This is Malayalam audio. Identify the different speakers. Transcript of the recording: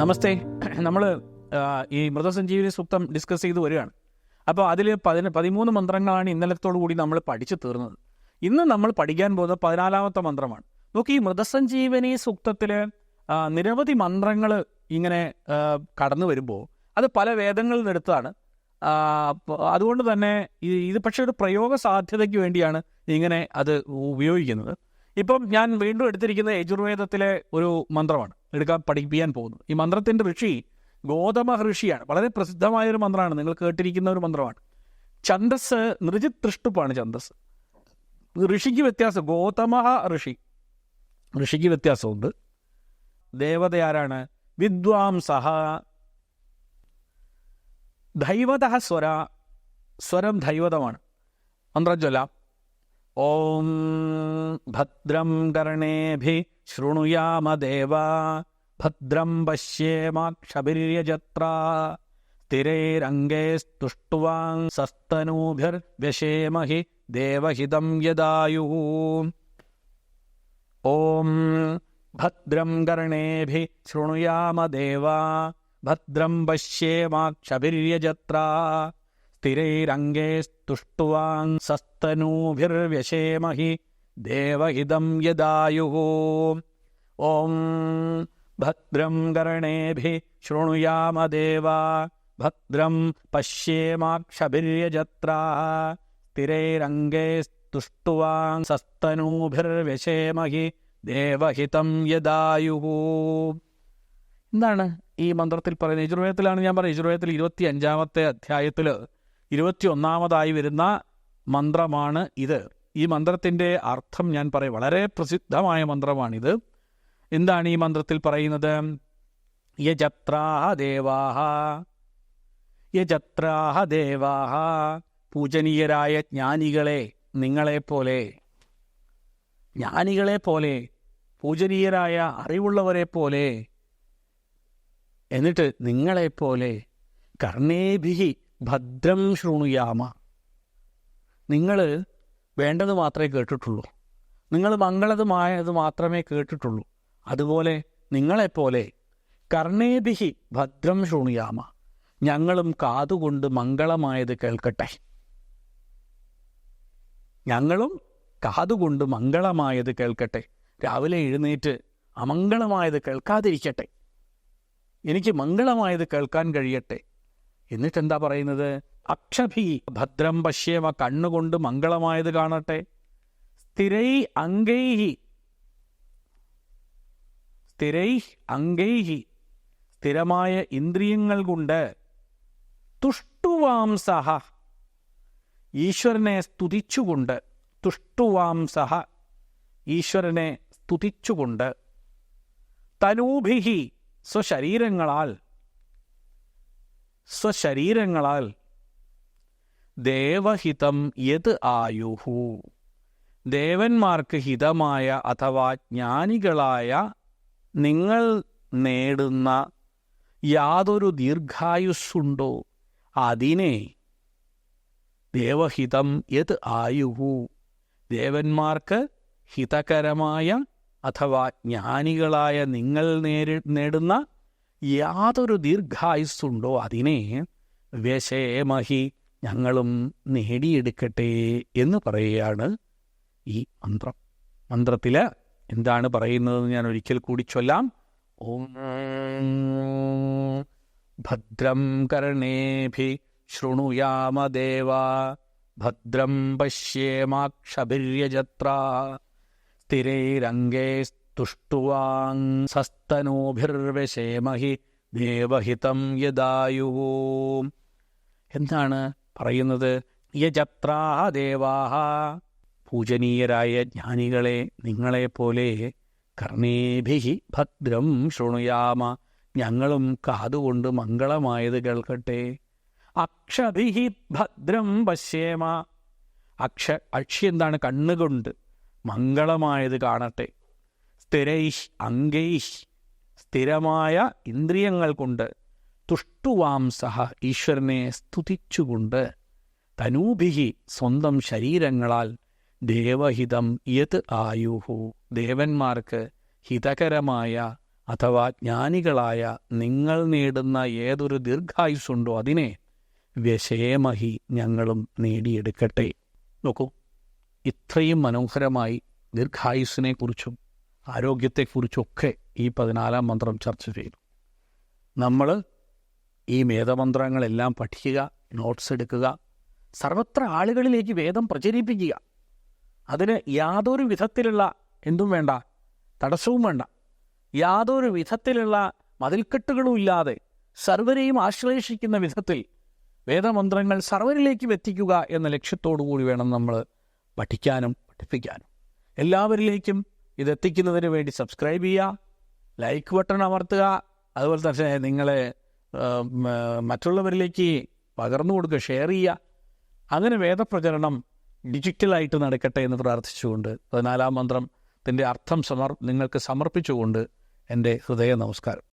Speaker 1: നമസ്തേ. നമ്മൾ ഈ മൃതസഞ്ജീവിനി സൂക്തം ഡിസ്കസ് ചെയ്ത് വരികയാണ്. അപ്പോൾ അതിൽ പതിന പതിമൂന്ന് മന്ത്രങ്ങളാണ് ഇന്നലത്തോടു കൂടി നമ്മൾ പഠിച്ചു തീർന്നത്. ഇന്ന് നമ്മൾ പഠിക്കാൻ പോകുന്നത് പതിനാലാമത്തെ മന്ത്രമാണ്. നോക്കി ഈ മൃതസഞ്ജീവനി സൂക്തത്തിൽ നിരവധി മന്ത്രങ്ങൾ ഇങ്ങനെ കടന്നു വരുമ്പോൾ അത് പല വേദങ്ങളിൽ നിന്ന് എടുത്താണ് ആ, അപ്പൊ അതുകൊണ്ട് തന്നെ ഇത് പക്ഷേ ഒരു പ്രയോഗ സാധ്യതയ്ക്ക് വേണ്ടിയാണ് ഇങ്ങനെ അത് ഉപയോഗിക്കുന്നത്. ഇപ്പം ഞാൻ വീണ്ടും എടുത്തിരിക്കുന്നത് യജുർവേദത്തിലെ ഒരു മന്ത്രമാണ്. എടുക്കാൻ പഠിപ്പിക്കാൻ പോകുന്നത് ഈ മന്ത്രത്തിന്റെ ഋഷി ഗോതമ ഋഷിയാണ് വളരെ പ്രസിദ്ധമായ ഒരു മന്ത്രമാണ്. നിങ്ങൾ കേട്ടിരിക്കുന്ന ഒരു മന്ത്രമാണ്. ഛന്ദസ് നിർജിത് തൃഷ്ടുപ്പാണ് ഛന്ദസ്. ഋഷിക്ക് വ്യത്യാസം ഗോതമ ഋഷി. ഋഷിക്ക് വ്യത്യാസമുണ്ട്. ദേവത ആരാണ്? വിദ്വാംസഹ. ദൈവത സ്വര സ്വരം ദൈവതമാണ്. മന്ത്രം ചൊല്ലാം ഓം ഭദ്രം കർണേഭി ശൃണുയാമ ദേവ. ഭദ്രം പശ്യേമാക്ഷഭിര്യജത്ര സ്ഥിരൈരംഗേ സ്തുഷ്ടുവാൻ സസ്തനൂഭിർവ്യശേമഹി ദേവഹിതം യദായു ഓം ഭദ്രം കർണേഭി ശൃണുയാമ ദേവ ഭദ്രം പശ്യേമാക്ഷഭിര്യജത്ര സ്ഥിരൈരംഗേ സ്തുഷ്ടുവാൻ ശൃണുയാമദേവ. ഭദ്രം പശ്യേമാക്ഷഭിര്യജത്ര. സ്ഥിരൈരംഗേ സ്തുഷ്ടുവാൻ സസ്തനൂഭിർവ്യശേമഹി ദേവഹിതം യദായു എന്താണ് ഈ മന്ത്രത്തിൽ പറയുന്നത്? യജുർവേദത്തിലാണ് ഞാൻ പറയുന്നത്. യജുർവേദത്തിൽ ഇരുപത്തി അഞ്ചാമത്തെ അധ്യായത്തിൽ ഇരുപത്തി ഒന്നാമതായി വരുന്ന മന്ത്രമാണ് ഇത്. ഈ മന്ത്രത്തിന്റെ അർത്ഥം ഞാൻ പറയും. വളരെ പ്രസിദ്ധമായ മന്ത്രമാണിത്. എന്താണ് ഈ മന്ത്രത്തിൽ പറയുന്നത്? യജത്രാഹ ദേവാഹ. യജത്രാഹ ദേവാഹ. പൂജനീയരായ ജ്ഞാനികളെ നിങ്ങളെപ്പോലെ ജ്ഞാനികളെ പോലെ പൂജനീയരായ അറിവുള്ളവരെ പോലെ. എന്നിട്ട് നിങ്ങളെപ്പോലെ കർണേഭി ഭദ്രം ശൃണുയാമ. നിങ്ങൾ വേണ്ടത് മാത്രമേ കേട്ടിട്ടുള്ളൂ. നിങ്ങൾ മംഗളതുമായത് മാത്രമേ കേട്ടിട്ടുള്ളൂ. അതുപോലെ നിങ്ങളെപ്പോലെ കർണേഭിഹി ഭദ്രം ശൃണുയാമ. ഞങ്ങളും കാതുകൊണ്ട് മംഗളമായത് കേൾക്കട്ടെ. ഞങ്ങളും കാതുകൊണ്ട് മംഗളമായത് കേൾക്കട്ടെ. രാവിലെ എഴുന്നേറ്റ് അമംഗളമായത് കേൾക്കാതിരിക്കട്ടെ. എനിക്ക് മംഗളമായത് കേൾക്കാൻ കഴിയട്ടെ. എന്നിട്ട് എന്താ പറയുന്നത്? അക്ഷഭി ഭദ്രം പശ്യേമ കണ്ണുകൊണ്ട് മംഗളമായത് കാണട്ടെ. സ്ഥിരൈ അങ്കൈഹി സ്ഥിരൈ അംഗൈഹി സ്ഥിരമായ ഇന്ദ്രിയങ്ങൾ കൊണ്ട് തുഷ്ടുവാംസഹ ഈശ്വരനെ സ്തുതിച്ചുകൊണ്ട് തുഷ്ടുവാംസഹ ഈശ്വരനെ സ്തുതിച്ചുകൊണ്ട് തനൂഭിഹി സ്വശരീരങ്ങളാൽ. സ്വശരീരങ്ങളാൽ. ദേവഹിതം യത് ആയുഹു. ദേവന്മാർക്ക് ഹിതമായ അഥവാ ജ്ഞാനികളായ നിങ്ങൾ നേടുന്ന യാതൊരു ദീർഘായുസ്സുണ്ടോ? അതിനെ ദേവഹിതം യത് ആയുഹു. ദേവന്മാർക്ക് ഹിതകരമായ അഥവാ ജ്ഞാനികളായ നിങ്ങൾ നേരി നേടുന്ന യാതൊരു ദീർഘായുസ്സുണ്ടോ? അതിനെ വ്യശേമഹി ഞങ്ങളും നേടിയെടുക്കട്ടെ എന്ന് പറയുകയാണ് ഈ മന്ത്രം. മന്ത്രത്തിൽ എന്താണ് പറയുന്നതെന്ന് ഞാൻ ഒരിക്കൽ കൂടി ചൊല്ലാം. ഓം ഭദ്രം കർണേഭി ശൃണുയാമദേവ. ഭദ്രം പശ്യേമാക്ഷഭിര്യജത്ര. സ്ഥിരൈരംഗേ തുഷ്ടുവാൻ സസ്തനോഭിർവശേമഹി ദേവഹിതം യദായു എന്താണ് പറയുന്നത്? യജത്രാ ദേവാഹ പൂജനീയരായ ജ്ഞാനികളെ നിങ്ങളെപ്പോലെ കർണേഭിഹി ഭദ്രം ശൃണുയാമ. ഞങ്ങളും കാതുകൊണ്ട് മംഗളമായത് കേൾക്കട്ടെ. അക്ഷഭിഹി ഭദ്രം പശ്യേമ. അക്ഷ അക്ഷി എന്താണ് കണ്ണുകൊണ്ട് മംഗളമായത് കാണട്ടെ. സ്ഥിരൈഷ് അങ്കൈഷ് സ്ഥിരമായ ഇന്ദ്രിയങ്ങൾ കൊണ്ട് തുഷ്ടുവാംസഹ ഈശ്വരനെ സ്തുതിച്ചുകൊണ്ട് തനൂഭിഹി സ്വന്തം ശരീരങ്ങളാൽ ദേവഹിതം യത് ആയുഹു. ദേവന്മാർക്ക് ഹിതകരമായ അഥവാ ജ്ഞാനികളായ നിങ്ങൾ നേടുന്ന ഏതൊരു ദീർഘായുസ്സുണ്ടോ അതിനെ വ്യശേമഹി ഞങ്ങളും നേടിയെടുക്കട്ടെ. നോക്കൂ ഇത്രയും മനോഹരമായി ദീർഘായുസ്സിനെക്കുറിച്ചും ആരോഗ്യത്തെക്കുറിച്ചൊക്കെ ഈ പതിനാലാം മന്ത്രം ചർച്ച ചെയ്തു. നമ്മൾ ഈ വേദമന്ത്രങ്ങളെല്ലാം പഠിക്കുക നോട്ട്സ് എടുക്കുക സർവത്ര ആളുകളിലേക്ക് വേദം പ്രചരിപ്പിക്കുക. അതിന് യാതൊരു വിധത്തിലുള്ള എന്തും വേണ്ട തടസ്സവും വേണ്ട. യാതൊരു വിധത്തിലുള്ള മതിൽക്കെട്ടുകളും ഇല്ലാതെ സർവരെയും ആശ്ലേഷിക്കുന്ന വിധത്തിൽ വേദമന്ത്രങ്ങൾ സർവരിലേക്കും എത്തിക്കുക എന്ന ലക്ഷ്യത്തോടു കൂടി വേണം നമ്മൾ പഠിക്കാനും പഠിപ്പിക്കാനും. എല്ലാവരിലേക്കും ഇത് ഇതെത്തിക്കുന്നതിന് വേണ്ടി സബ്സ്ക്രൈബ് ചെയ്യുക ലൈക്ക് ബട്ടൺ അമർത്തുക അതുപോലെ തന്നെ നിങ്ങളെ മറ്റുള്ളവരിലേക്ക് പകർന്നു കൊടുക്കുക ഷെയർ ചെയ്യുക. അങ്ങനെ വേദപ്രചരണം ഡിജിറ്റലായിട്ട് നടക്കട്ടെ എന്ന് പ്രാർത്ഥിച്ചുകൊണ്ട് പതിനാലാം മന്ത്രത്തിന്റെ അർത്ഥം സമർ നിങ്ങൾക്ക് സമർപ്പിച്ചുകൊണ്ട് എന്റെ ഹൃദയ നമസ്കാരം.